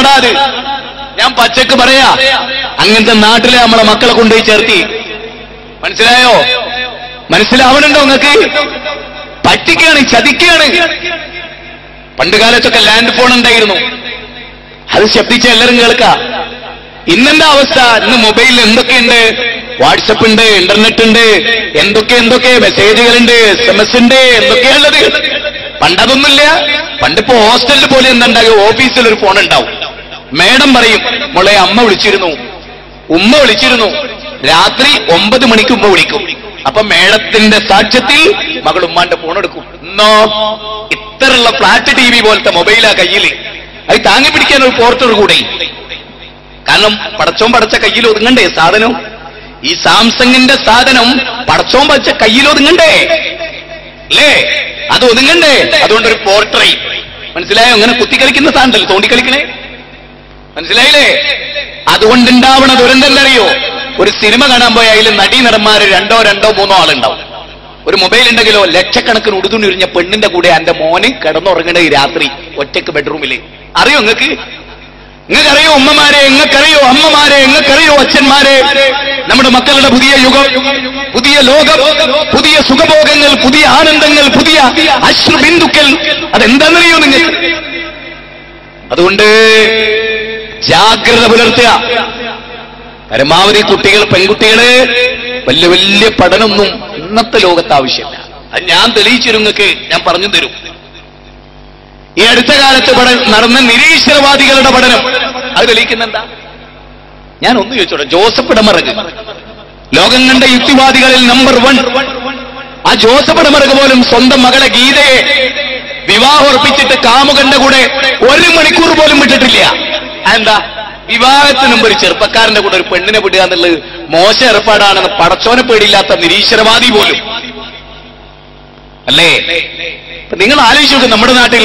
നാടാത് ഞാൻ പച്ചക്ക് പറയാ അങ്ങനത്തെ നാട്ടിലെ നമ്മളെ മക്കളെ കൊണ്ടുപോയി ചേർത്തി. മനസ്സിലായോ? മനസ്സിലാവണുണ്ടോ നിങ്ങൾക്ക്? പറ്റിക്കാണ് ചതിക്കാണ് പണ്ട് കാലത്തൊക്കെ ലാൻഡ് ഫോൺ ഉണ്ടായിരുന്നു. അത് ശബ്ദിച്ച എല്ലാവരും കേൾക്കാം. ഇന്നെന്താ അവസ്ഥ? ഇന്ന് മൊബൈലിൽ എന്തൊക്കെയുണ്ട്? വാട്സപ്പ് ഉണ്ട് ഇന്റർനെറ്റ് ഉണ്ട് എന്തൊക്കെ എന്തൊക്കെ? മെസ്സേജുകളുണ്ട് എസ് എം എസ് ഉണ്ട് എന്തൊക്കെയാണുള്ളത് പണ്ടതൊന്നുമില്ല. പണ്ടിപ്പോ ഹോസ്റ്റലിൽ പോലെ എന്തുണ്ടാകും ഓഫീസിൽ ഒരു ഫോൺ ഉണ്ടാവും. മേഡം പറയും മോളെ അമ്മ വിളിച്ചിരുന്നു. ഉമ്മ വിളിച്ചിരുന്നു. രാത്രി ഒമ്പത് മണിക്ക് ഉമ്മ വിളിക്കും. അപ്പൊ മേഡത്തിന്റെ സാക്ഷ്യത്തിൽ മകൾ ഉമ്മാന്റെ ഫോൺ എടുക്കും. എന്നോ ഇത്തരമുള്ള ഫ്ലാറ്റ് ടി വി പോലത്തെ മൊബൈലാ കയ്യിൽ. അത് താങ്ങി പിടിക്കാൻ ഒരു പോർട്ടർ കൂടെ. കാരണം പടച്ചോം പടച്ച കയ്യിൽ ഒതുങ്ങണ്ടേ സാധനം? ഈ സാംസങ്ങിന്റെ സാധനം പടച്ചോം പടച്ച കയ്യിൽ ഒതുങ്ങണ്ടേ? അല്ലേ? അത് ഒതുങ്ങണ്ടേ? അതുകൊണ്ടൊരു പോർട്ടറി മനസ്സിലായോ? അങ്ങനെ കുത്തിക്കളിക്കുന്ന സാധനമല്ലോ തോണ്ടിക്കളിക്കണേ? മനസ്സിലായില്ലേ? അതുകൊണ്ടുണ്ടാവണ ദുരന്തം എന്തറിയോ ഒരു സിനിമ കാണാൻ പോയ അതിൽ നടീനടന്മാർ രണ്ടോ രണ്ടോ മൂന്നോ ആളുണ്ടാവും. ഒരു മൊബൈൽ ഉണ്ടെങ്കിലോ ലക്ഷക്കണക്കിന് ഉടുതുണി ഉരിഞ്ഞ പെണ്ണിന്റെ കൂടെ എന്റെ മോന് കിടന്നുറങ്ങണേ രാത്രി ഒറ്റയ്ക്ക് ബെഡ്റൂമിൽ അറിയോ നിങ്ങൾക്ക് നിങ്ങൾക്കറിയോ ഉമ്മമാരെ നിങ്ങൾക്കറിയോ അമ്മമാരെ നിങ്ങൾക്കറിയോ അച്ഛന്മാരെ? നമ്മുടെ മക്കളുടെ പുതിയ യുഗം പുതിയ ലോകം പുതിയ സുഖഭോഗങ്ങൾ പുതിയ ആനന്ദങ്ങൾ പുതിയ അശ്രുബിന്ദുക്കൾ. അതെന്താണെന്നറിയോ നിങ്ങൾ അതുകൊണ്ട് ജാഗ്രത പുലർത്തുക. പരമാവധി കുട്ടികൾ പെൺകുട്ടികൾ വലിയ വലിയ പഠനമൊന്നും ഇന്നത്തെ ലോകത്ത് ആവശ്യമില്ല. അത് ഞാൻ തെളിയിച്ചിരുങ്ങൾക്ക് ഞാൻ പറഞ്ഞു തരും. ഈ അടുത്ത കാലത്ത് നടന്ന നിരീശ്വരവാദികളുടെ പഠനം അത് തെളിയിക്കുന്നെന്താ? ഞാൻ ഒന്ന് ചോദിച്ചോട്ടെ ജോസഫ് ഇടമറക്. ലോകം കണ്ട യുക്തിവാദികളിൽ നമ്പർ വൺ ആ ജോസഫ് ഇടമറക് പോലും സ്വന്തം മകളെ ഗീതയെ വിവാഹം ഉറപ്പിച്ചിട്ട് കാമുകന്റെ കൂടെ ഒരു മണിക്കൂർ പോലും വിട്ടിട്ടില്ല. എന്താ വിവാഹത്തിന് മുമ്പ് ഒരു ചെറുപ്പക്കാരന്റെ കൂടെ ഒരു പെണ്ണിനെ വിടുക എന്നുള്ളത് മോശം ഏർപ്പാടാണെന്ന് പടച്ചോനെ പേടിയില്ലാത്ത നിരീശ്വരവാദി പോലും. അല്ലേ? നിങ്ങൾ ആലോചിച്ചു നോക്ക് നമ്മുടെ നാട്ടിൽ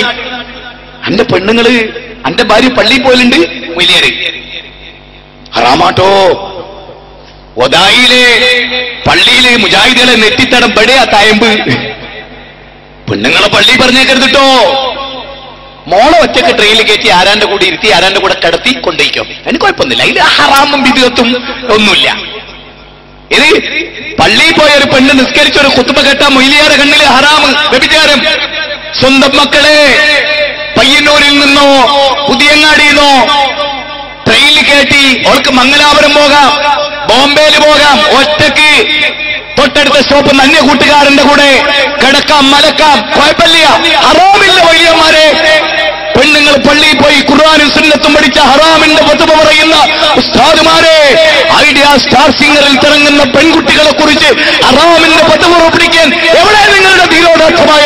എന്റെ പെണ്ണുങ്ങൾ എന്റെ ഭാര്യ പള്ളിയിൽ പോലുണ്ട് മൊയ്ലിയാര്. ഹറാമാട്ടോ. ഒതായിലെ പള്ളിയിലെ മുജാഹിദികളെ നെറ്റിത്തടം പെടയാ തായമ്പ്. പെണ്ണുങ്ങളെ പള്ളി പറഞ്ഞേക്കരുതിട്ടോ മോളെ ഒറ്റയ്ക്ക് ട്രെയിനിൽ കയറ്റി ആരാന്റെ കൂടെ ഇരുത്തി ആരാന്റെ കൂടെ കിടത്തി കൊണ്ടിരിക്കും അതിന് കുഴപ്പമൊന്നുമില്ല. അതിൽ ഹറാമും വിധിയത്തും ഒന്നുമില്ല. ഇത് പള്ളിയിൽ പോയ ഒരു പെണ്ണ് നിസ്കരിച്ച ഒരു കുത്തുമ കേട്ട മൊയ്ലിയാരെ കണ്ണിൽ ഹറാമ് വ്യഭിചാരം. സ്വന്തം മക്കളെ പയ്യന്നൂരിൽ നിന്നോ പുതിയങ്ങാടിയിൽ നിന്നോ ട്രെയിനിൽ കയറ്റി അവൾക്ക് മംഗലാപുരം പോകാം ബോംബെയിൽ പോകാം ഒറ്റയ്ക്ക് തൊട്ടടുത്ത സ്റ്റോപ്പ് നന്യ കൂട്ടുകാരന്റെ കൂടെ കിടക്കാം മലക്കാം കുഴപ്പമില്ല. ഹറാമില്ല വലിയമാരെ പെണ്ണുങ്ങൾ പള്ളിയിൽ പോയി ഖുർആാനും സുന്നത്തും പഠിച്ച ഹറാമിന്റെ പത്തുമ പറയുന്ന ഉസ്താദുമാരെ ഐഡിയ സ്റ്റാർ സിംഗറിൽ തിറങ്ങുന്ന പെൺകുട്ടികളെ കുറിച്ച് ഹറാമിന്റെ പത്തുമ പഠിക്കാൻ എവിടെ നിങ്ങളുടെ ധീരോടാർത്ഥമായ